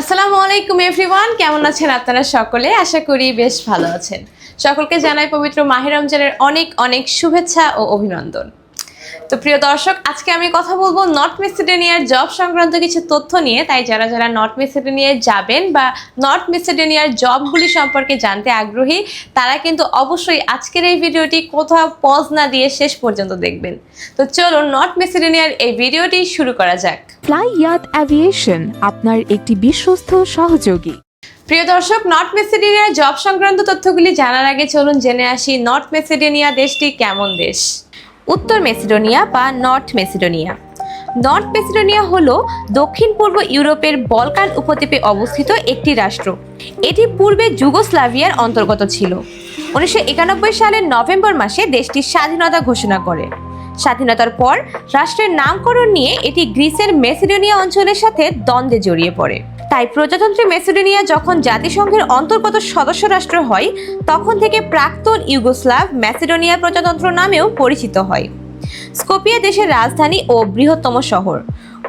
আসসালামু আলাইকুম এভরিওয়ান কেমন আছেন আপনারা সকলে? আশা করি বেশ ভালো আছেন। সকলকে জানাই পবিত্র মাহির রমজানের অনেক অনেক শুভেচ্ছা ও অভিনন্দন। তো প্রিয় দর্শক আজকে আমি কথা বলব নর্থ মেসিডোনিয়ার জব সংক্রান্ত কিছু তথ্য নিয়ে। তাই যারা যারা নর্থ মেসিডোনিয়ায় যাবেন বা নর্থ মেসিডোনিয়ার জবগুলি সম্পর্কে জানতে আগ্রহী তারা কিন্তু অবশ্যই আজকের এই ভিডিওটি কোথাও পজ না দিয়ে শেষ পর্যন্ত দেখবেন। তো চলুন নর্থ মেসিডোনিয়ার এই ভিডিওটি শুরু করা যাক। ফ্লাই ইয়াত অ্যাভিয়েশন আপনার একটি বিশ্বস্ত সহযোগী। প্রিয় দর্শক নর্থ মেসিডোনিয়ার জব সংক্রান্ত তথ্যগুলি জানার আগে চলুন জেনে আসি নর্থ মেসিডোনিয়া দেশটি কেমন দেশ। উত্তর মেসিডোনিয়া বা নর্থ মেসিডোনিয়া। নর্থ মেসিডোনিয়া হল দক্ষিণ পূর্ব ইউরোপের বলকান উপদ্বীপে অবস্থিত একটি রাষ্ট্র। এটি পূর্বে যুগোস্লাভিয়ার অন্তর্গত ছিল। উনিশশো একানব্বই সালের নভেম্বর মাসে দেশটি স্বাধীনতা ঘোষণা করে। স্বাধীনতার পর রাষ্ট্রের নামকরণ নিয়ে এটি গ্রিসের মেসিডোনিয়া অঞ্চলের সাথে দ্বন্দ্বে জড়িয়ে পড়ে। তাই প্রজাতন্ত্রী মেসিডোনিয়া যখন জাতিসংঘের অন্তর্গত সদস্য রাষ্ট্র হয়, তখন থেকে প্রাক্তন ইউগোস্লাভ ম্যাসিডোনিয়া প্রজাতন্ত্র নামেও পরিচিত হয়। স্কোপিয়া দেশের রাজধানী ও বৃহত্তম শহর।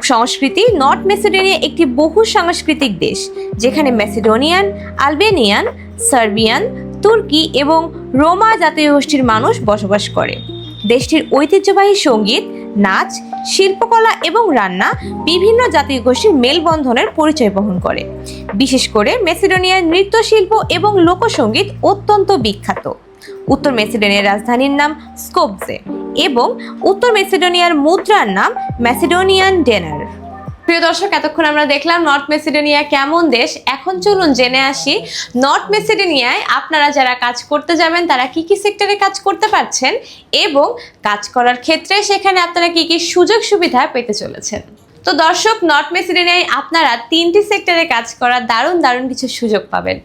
সংস্কৃতি, নর্থ মেসিডোনিয়া একটি বহু সাংস্কৃতিক দেশ, যেখানে মেসিডোনিয়ান, আলবেনিয়ান, সার্বিয়ান, তুর্কি এবং রোমা জাতীয় গোষ্ঠীর মানুষ বসবাস করে। দেশটির ঐতিহ্যবাহী সংগীত, নাচ, শিল্পকলা এবং রান্না বিভিন্ন জাতীয় গোষ্ঠীর মেলবন্ধনের পরিচয় বহন করে। বিশেষ করে মেসিডোনিয়ার নৃত্যশিল্প এবং লোকসঙ্গীত অত্যন্ত বিখ্যাত। উত্তর মেসিডোনিয়ার রাজধানীর নাম স্কোপজে এবং উত্তর মেসিডোনিয়ার মুদ্রার নাম ম্যাসিডোনিয়ান ডেনার। প্রিয় দর্শক, এতক্ষণ আমরা দেখলাম নর্থ মেসিডোনিয়া কেমন দেশ। এখন চলুন জেনে আসি নর্থ মেসিডোনিয়ায় আপনারা যারা কাজ করতে যাবেন, তারা কি কি সেক্টরে কাজ করতে পারছেন এবং কাজ করার ক্ষেত্রে সেখানে আপনারা কি কি সুযোগ সুবিধা পেতে চলেছেন? তো দর্শক নর্থ মেসিডোনিয়ায় আপনারা তিনটি সেক্টরে কাজ করার দারুণ দারুণ কিছু সুযোগ পাবেন।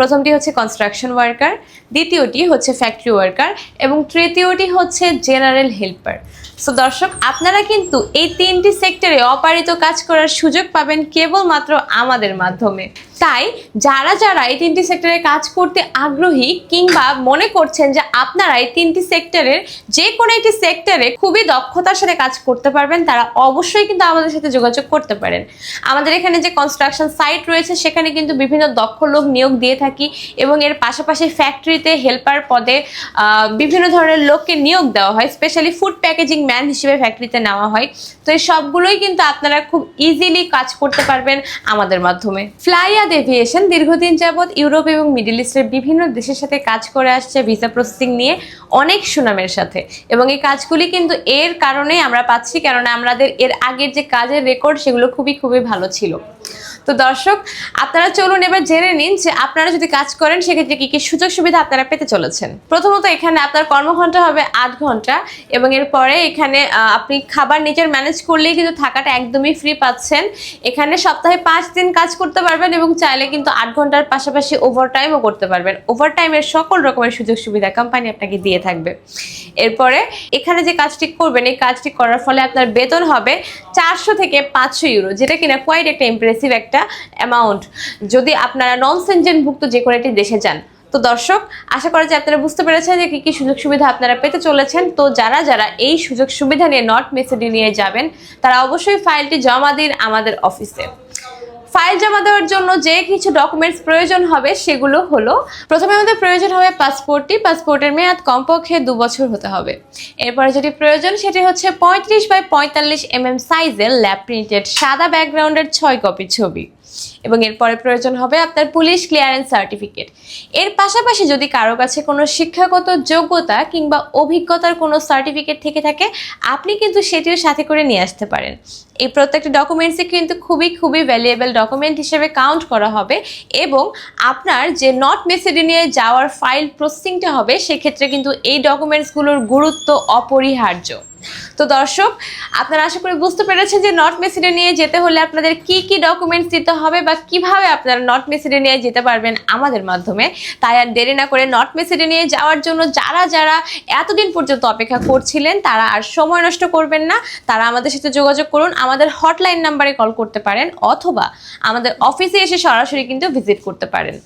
প্রথমটি হচ্ছে কনস্ট্রাকশন ওয়ার্কার দ্বিতীয়টি হচ্ছে ফ্যাক্টরি ওয়ার্কার এবং তৃতীয়টি হচ্ছে জেনারেল হেল্পার সো দর্শক, আপনারা কিন্তু এই তিনটি সেক্টরে অপারিত কাজ করার সুযোগ পাবেন কেবলমাত্র আমাদের মাধ্যমে। তাই যারা যারা এই তিনটি সেক্টরে কাজ করতে আগ্রহী কিংবা মনে করছেন যে আপনারা এই তিনটি সেক্টরের যে কোনো একটি সেক্টরে খুবই দক্ষতার সাথে কাজ করতে পারবেন, তারা অবশ্যই কিন্তু আমাদের সাথে যোগাযোগ করতে পারেন। আমাদের এখানে যে কনস্ট্রাকশন সাইট রয়েছে, সেখানে কিন্তু বিভিন্ন দক্ষ লোক নিয়োগ দিয়ে থাকি এবং এর পাশাপাশি ফ্যাক্টরিতে হেল্পার পদে বিভিন্ন ধরনের লোককে নিয়োগ দেওয়া হয়। স্পেশালি ফুড প্যাকেজিং ম্যান হিসেবে ফ্যাক্টরিতে নেওয়া হয়। তো এই সবগুলোই কিন্তু আপনারা খুব ইজিলি কাজ করতে পারবেন আমাদের মাধ্যমে। ফ্লাইয়াদ এভিয়েশন দীর্ঘদিন যাবৎ ইউরোপ এবং মিডিল ইস্টের বিভিন্ন দেশের সাথে কাজ করে আসছে ভিসা প্রসেসিং নিয়ে অনেক সুনামের সাথে। এবং এই কাজগুলি কিন্তু এর কারণে আমরা পাচ্ছি, কেননা আমাদের এর আগের যে কাজের রেকর্ড সেগুলো খুবই খুবই ভালো ছিল। তো দর্শক, আপনারা চলুন এবার জেনে নিন যে আপনারা যদি কাজ করেন, সেক্ষেত্রে কি কি সুযোগ সুবিধা আপনারা পেতে চলেছেন। প্রথমত এখানে আপনার কর্মঘন্টা হবে আট ঘণ্টা এবং এরপরে এখানে আপনি খাবার নিজের ম্যানেজ করলেই কিন্তু থাকাটা একদমই ফ্রি পাচ্ছেন। এখানে সপ্তাহে পাঁচ দিন কাজ করতে পারবেন এবং চাইলে কিন্তু আট ঘণ্টার পাশাপাশি ওভারটাইমও করতে পারবেন। ওভারটাইমের সকল রকমের সুযোগ সুবিধা কোম্পানি আপনাকে দিয়ে থাকবে। এরপরে এখানে যে কাজটি করবেন, এই কাজটি করার ফলে আপনার বেতন হবে চারশো থেকে পাঁচশো ইউরো যেটা কিনা কোয়াইট একটা ইমপ্রেসিভ একটা অ্যামাউন্ট যদি আপনারা নন সেনজেনভুক্ত যে কোনো একটি দেশে যান। তো দর্শক, আশা করা যে আপনারা বুঝতে পেরেছেন যে কী কী সুযোগ সুবিধা আপনারা পেতে চলেছেন। তো যারা যারা এই সুযোগ সুবিধা নিয়ে নর্থ নিয়ে যাবেন, তারা অবশ্যই ফাইলটি জমা দিন আমাদের অফিসে ফাইল জমা দেওয়ার জন্য যে কিছু ডকুমেন্টস প্রয়োজন হবে, সেগুলো হলো, প্রথমে আমাদের প্রয়োজন হবে পাসপোর্টটি, পাসপোর্টের মেয়াদ কমপক্ষে দু বছর হতে হবে। এরপরে যেটি প্রয়োজন, সেটি হচ্ছে পঁয়ত্রিশ বাই পঁয়তাল্লিশ এম এম সাইজের ল্যাব প্রিন্টেড সাদা ব্যাকগ্রাউন্ডের ছয় কপি ছবি। এবং এরপরে প্রয়োজন হবে আপনার পুলিশ ক্লিয়ারেন্স সার্টিফিকেট এর পাশাপাশি যদি কারও কাছে কোনো শিক্ষাগত যোগ্যতা কিংবা অভিজ্ঞতার কোনো সার্টিফিকেট থেকে থাকে, আপনি কিন্তু সেটিও সাথে করে নিয়ে আসতে পারেন। এই প্রত্যেকটা ডকুমেন্টসই কিন্তু খুবই খুবই ভ্যালুয়েবল ডকুমেন্ট হিসেবে কাউন্ট করা হবে এবং আপনার যে নর্থ মেসিডোনিয়ায় যাওয়ার ফাইল প্রসেসিংটা হবে, সেক্ষেত্রে কিন্তু এই ডকুমেন্টসগুলোর গুরুত্ব অপরিহার্য। তো দর্শক, আপনারা আশা করি বুঝতে পেরেছেন যে নট নর্থ নিয়ে যেতে হলে আপনাদের কি কি ডকুমেন্টস দিতে হবে বা কীভাবে আপনারা নট নর্থ নিয়ে যেতে পারবেন আমাদের মাধ্যমে। তাই আর দেরি না করে নট নর্থ নিয়ে যাওয়ার জন্য যারা যারা এতদিন পর্যন্ত অপেক্ষা করছিলেন, তারা আর সময় নষ্ট করবেন না। তারা আমাদের সাথে যোগাযোগ করুন, আমাদের হটলাইন নাম্বারে কল করতে পারেন অথবা আমাদের অফিসে এসে সরাসরি কিন্তু ভিজিট করতে পারেন।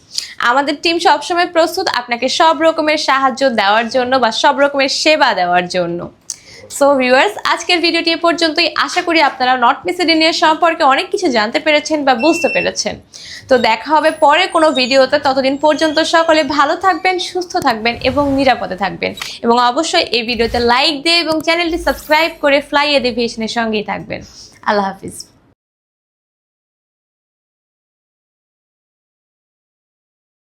আমাদের টিম সবসময় প্রস্তুত আপনাকে সব রকমের সাহায্য দেওয়ার জন্য বা সব রকমের সেবা দেওয়ার জন্য। সো ভিউয়ার্স আজকের ভিডিওটি এ পর্যন্তই। আশা করি আপনারা নর্থ মেসিডোনিয়া সম্পর্কে অনেক কিছু জানতে পেরেছেন বা বুঝতে পেরেছেন। তো দেখা হবে পরে কোনো ভিডিওতে ততদিন পর্যন্ত সকলে ভালো থাকবেন, সুস্থ থাকবেন এবং নিরাপদে থাকবেন। এবং অবশ্যই এই ভিডিওতে লাইক দিয়ে এবং চ্যানেলটি সাবস্ক্রাইব করে ফ্লাই এডিভিয়েশনের সঙ্গেই থাকবেন। আল্লাহ হাফিজ।